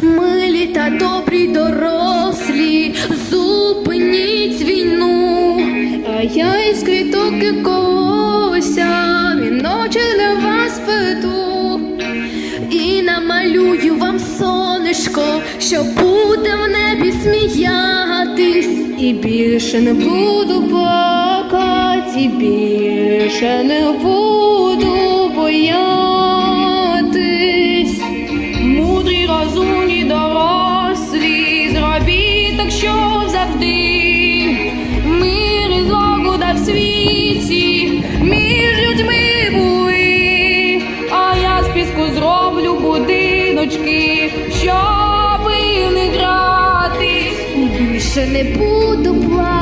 Милі та добрі дорослі, зупиніть війну, а я із квіток і когося, ночі для вас веду і намалюю вам сонечко, що буде в небі сміятись, і більше не буду бо більше не буду боятись. Мудрі, розумні, дорослі, зробіть так, що завжди. Мир і злагода в світі, між людьми були. А я з піску зроблю будиночки, щоб них гратись. Більше не буду плакати,